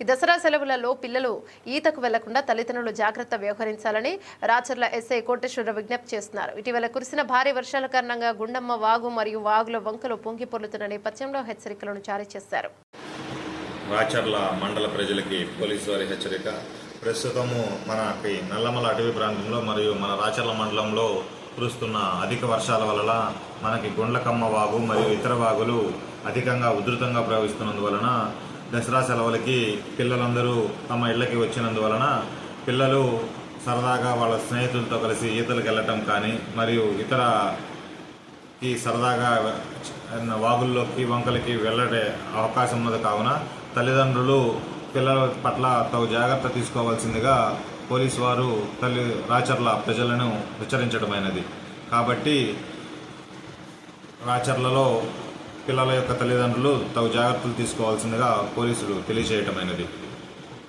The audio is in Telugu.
ఈ దసరా సెలవులలో పిల్లలు ఈతకు వెళ్ళకుండా తల్లిదండ్రులు జాగ్రత్త వ్యవహరించాలని రాచర్ల ఎస్ఐ కోటేశ్వర విజ్ఞప్తి చేస్తున్నారు. ఇటీవల కురిసిన భారీ వర్షాల కారణంగా గుండమ్మ వాగు మరియు వాగుల వంకలు పొంగి పొర్లుతున్న నేపథ్యంలో హెచ్చరికలను జారీ చేశారు. రాచర్ల మండల ప్రజలకి పోలీసు వారి హెచ్చరిక. ప్రస్తుతము మనకి నల్లమల అటవీ ప్రాంతంలో మరియు మన రాచర్ల మండలంలో కురుస్తున్న అధిక వర్షాల వలన మనకి గుండ్లకమ్మ వాగు మరియు ఇతర వాగులు అధికంగా ఉధృతంగా ప్రవహిస్తున్నందువలన దసరా సెలవులకి పిల్లలందరూ తమ ఇళ్ళకి వచ్చినందువలన పిల్లలు సరదాగా వాళ్ళ స్నేహితులతో కలిసి ఈతలకు వెళ్ళటం కానీ మరియు ఇతర ఈ సరదాగా వాగుల్లోకి వంకలకి వెళ్ళడే అవకాశం ఉన్నది. కావున తల్లిదండ్రులు పిల్లల పట్ల తగు జాగ్రత్త తీసుకోవాల్సిందిగా పోలీసు వారు తల్లి రాచర్ల ప్రజలను హెచ్చరించడమైనది. కాబట్టి రాచర్లలో పిల్లల యొక్క తల్లిదండ్రులు తగు జాగ్రత్తలు తీసుకోవాల్సిందిగా పోలీసులు తెలియజేయటమైనది